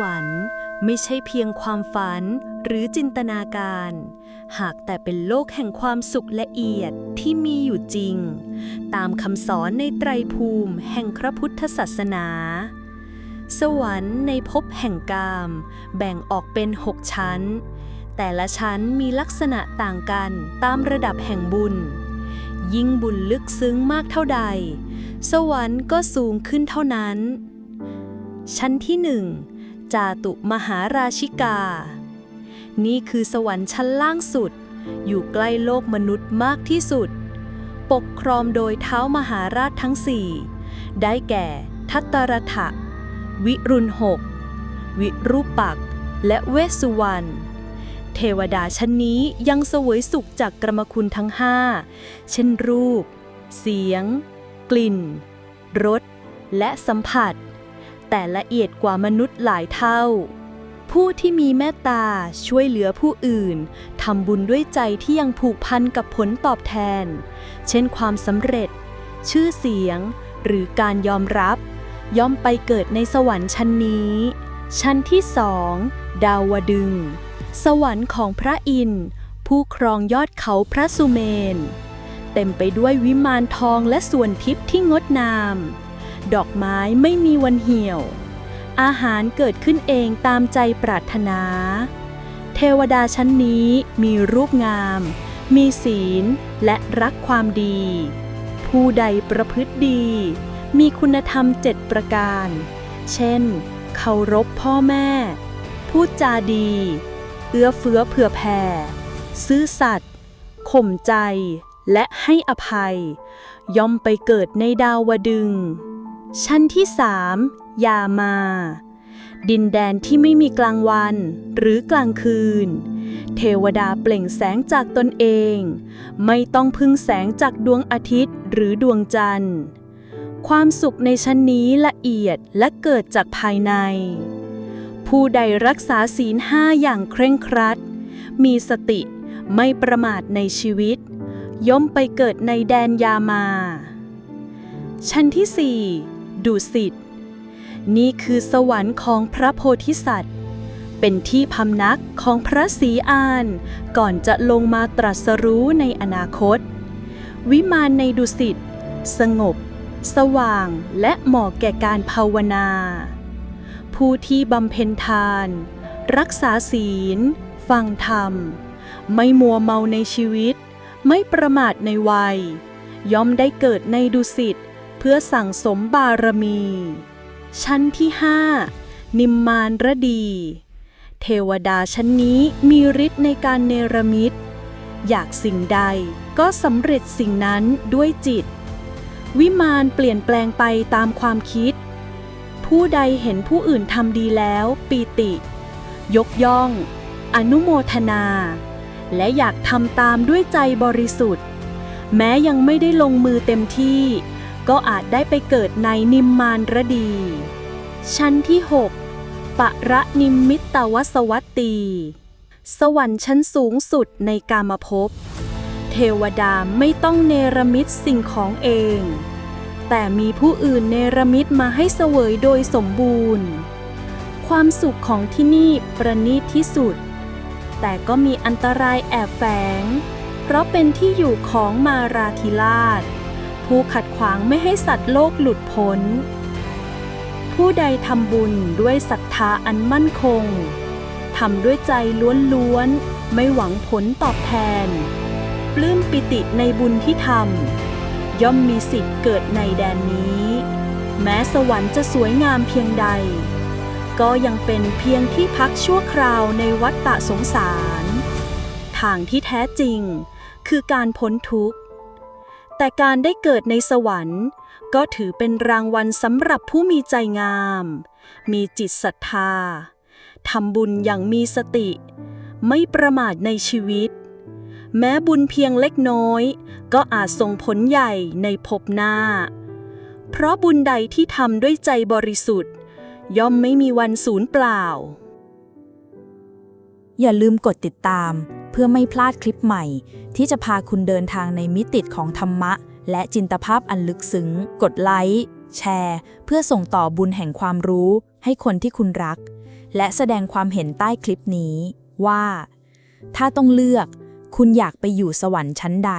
วรรค์ไม่ใช่เพียงความฝันหรือจินตนาการ หากแต่เป็นโลกแห่งความสุขละเอียดที่มีอยู่จริง ตามคำสอนในไตรภูมิแห่งพระพุทธศาสนา สวรรค์ในภพแห่งกาม แบ่งออกเป็นหกชั้น แต่ละชั้นมีลักษณะต่างกันตามระดับแห่งบุญ ยิ่งบุญลึกซึ้งมากเท่าใด สวรรค์ก็สูงขึ้นเท่านั้น ชั้นที่หนึ่ง จาตุมหาราชิกา นี่คือสวรรค์ชั้นล่างสุด อยู่ใกล้โลกมนุษย์มากที่สุด ปกครองโดยเท้ามหาราชทั้งสี่ ได้แก่ ทัตตรถะ วิรุณหก วิรูปัก และเวสสุวรรณเทวดาชั้นนี้ยังเสวยสุขจากกรรมคุณทั้งห้า เช่นรูป เสียง กลิ่น รส และสัมผัส แต่ละเอียดกว่ามนุษย์หลายเท่า ผู้ที่มีเมตตาช่วยเหลือผู้อื่นทำบุญด้วยใจที่ยังผูกพันกับผลตอบแทน เช่นความสำเร็จ ชื่อเสียง หรือการยอมรับ ย่อมไปเกิดในสวรรค์ชั้นนี้ ชั้นที่สองดาวดึง สวรรค์ของพระอินทร์ผู้ครองยอดเขาพระสุเมน เต็มไปด้วยวิมานทองและส่วนทิพย์ที่งดงาม ดอกไม้ไม่มีวันเหี่ยว อาหารเกิดขึ้นเองตามใจปรารถนา เทวดาชั้นนี้มีรูปงาม มีศีลและรักความดี ผู้ใดประพฤติดี มีคุณธรรมเจ็ดประการ เช่น เคารพพ่อแม่ พูดจาดี เอื้อเฟื้อเผื่อแผ่ ซื่อสัตย์ข่มใจและให้อภัย ย่อมไปเกิดในดาวดึง ชั้นที่สามยามา ดินแดนที่ไม่มีกลางวันหรือกลางคืน เทวดาเปล่งแสงจากตนเอง ไม่ต้องพึ่งแสงจากดวงอาทิตย์หรือดวงจันทร์ ความสุขในชั้นนี้ละเอียดและเกิดจากภายใน ผู้ใดรักษาศีลห้าอย่างเคร่งครัด มีสติไม่ประมาทในชีวิต ย่อมไปเกิดในแดนยามา ชั้นที่สี่ ดุสิต นี่คือสวรรค์ของพระโพธิสัตว์ เป็นที่พำนักของพระศรีอาน ก่อนจะลงมาตรัสรู้ในอนาคต วิมานในดุสิต สงบ สว่างและเหมาะแก่การภาวนา ผู้ที่บำเพ็ญทาน รักษาศีล ฟังธรรม ไม่มัวเมาในชีวิต ไม่ประมาทในวัย ย่อมได้เกิดในดุสิต พื่อสั่งสมบารมี ชั้นที่ห้านิมมานรดี เทวดาชั้นนี้มีฤทธิ์ในการเนรมิต อยากสิ่งใดก็สำเร็จสิ่งนั้นด้วยจิต วิมานเปลี่ยนแปลงไปตามความคิด ผู้ใดเห็นผู้อื่นทำดีแล้วปีติ ยกย่อง อนุโมทนา และอยากทำตามด้วยใจบริสุทธิ์ แม้ยังไม่ได้ลงมือเต็มที่ ก็อาจได้ไปเกิดในนิมมานรดี ชั้นที่ 6 ปะระนิมมิตตวสวัตตี สวรรค์ชั้นสูงสุดในกามภพ เทวดาไม่ต้องเนรมิตสิ่งของเอง แต่มีผู้อื่นเนรมิตมาให้เสวยโดยสมบูรณ์ ความสุขของที่นี่ประณีตที่สุด แต่ก็มีอันตรายแอบแฝง เพราะเป็นที่อยู่ของมาราธิราช ผู้ขัดขวางไม่ให้สัตว์โลกหลุดพ้น ผู้ใดทำบุญด้วยศรัทธาอันมั่นคงทำด้วยใจล้วนๆ ไม่หวังผลตอบแทน ปลื้มปิติในบุญที่ทำย่อมมีสิทธิ์เกิดในแดนนี้ แม้สวรรค์จะสวยงามเพียงใด ก็ยังเป็นเพียงที่พักชั่วคราวในวัฏฏะสงสาร ทางที่แท้จริงคือการพ้นทุกข์ แต่การได้เกิดในสวรรค์ ก็ถือเป็นรางวัลสำหรับผู้มีใจงาม มีจิตศรัทธาทำบุญอย่างมีสติ ไม่ประมาทในชีวิต แม้บุญเพียงเล็กน้อย ก็อาจส่งผลใหญ่ในภพหน้า เพราะบุญใดที่ทำด้วยใจบริสุทธิ์ ย่อมไม่มีวันสูญเปล่า อย่าลืมกดติดตาม เพื่อไม่พลาดคลิปใหม่ ที่จะพาคุณเดินทางในมิติของธรรมะ และจินตภาพอันลึกซึ้ง กดไลค์แชร์ เพื่อส่งต่อบุญแห่งความรู้ ให้คนที่คุณรัก และแสดงความเห็นใต้คลิปนี้ว่า ถ้าต้องเลือก คุณอยากไปอยู่สวรรค์ชั้นใด